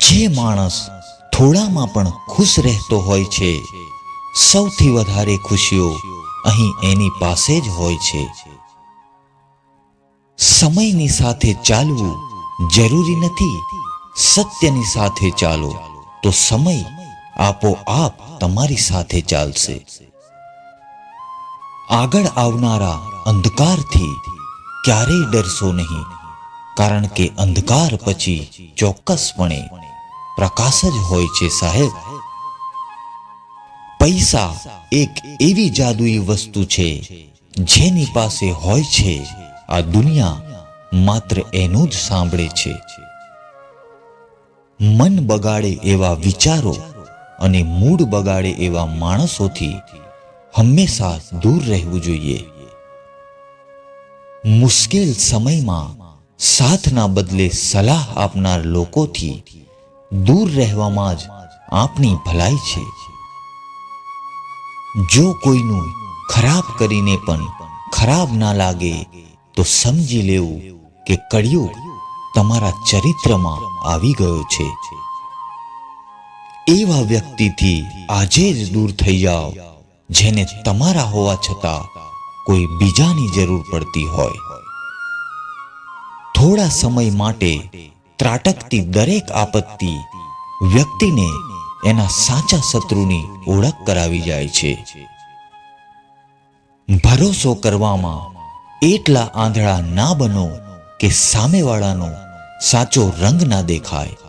જે માણસ થોડામાં પણ ખુશ રહેતો હોય છે, સૌથી વધારે ખુશીઓ અહીં એની પાસે જ હોય છે. સમયની સાથે ચાલવું જરૂરી નથી, સત્યની સાથે ચાલો, તો સમય આપોઆપ તમારી સાથે ચાલશે. આગળ આવનારા અંધકારથી ક્યારેય ડરશો નહીં, કારણ કે અંધકાર પછી ચોક્કસપણે પ્રકાશ જ હોય છે, સાહેબ. પૈસા એક એવી જાદુઈ વસ્તુ છે, જેની પાસે હોય છે, આ દુનિયા માત્ર એનું જ સાંભળે છે. મન બગાડે એવા વિચારો અને મૂડ બગાડે એવા માણસોથી હંમેશા દૂર રહેવું જોઈએ. મુશ્કેલ સમયમાં સાથના બદલે સલાહ આપનાર લોકોથી દૂર રહેવામાં જ આપની ભલાઈ છે. જો કોઈનું ખરાબ કરીને પણ ખરાબ ના લાગે, તો સમજી લેવું કે કળિયુગ તમારા ચરિત્રમાં આવી ગયો છે. એવા વ્યક્તિથી આજે જ દૂર થઈ જાઓ, જેને તમારા હોવા છતાં કોઈ બીજાની જરૂર પડતી હોય. થોડા સમય માટે ત્રાટકતી દરેક આપત્તિ વ્યક્તિને એના સાચા શત્રુની ઓળખ કરાવી જાય છે. ભરોસો કરવામાં એટલા આંધળા ના બનો કે સામેવાળાનો સાચો રંગ ના દેખાય.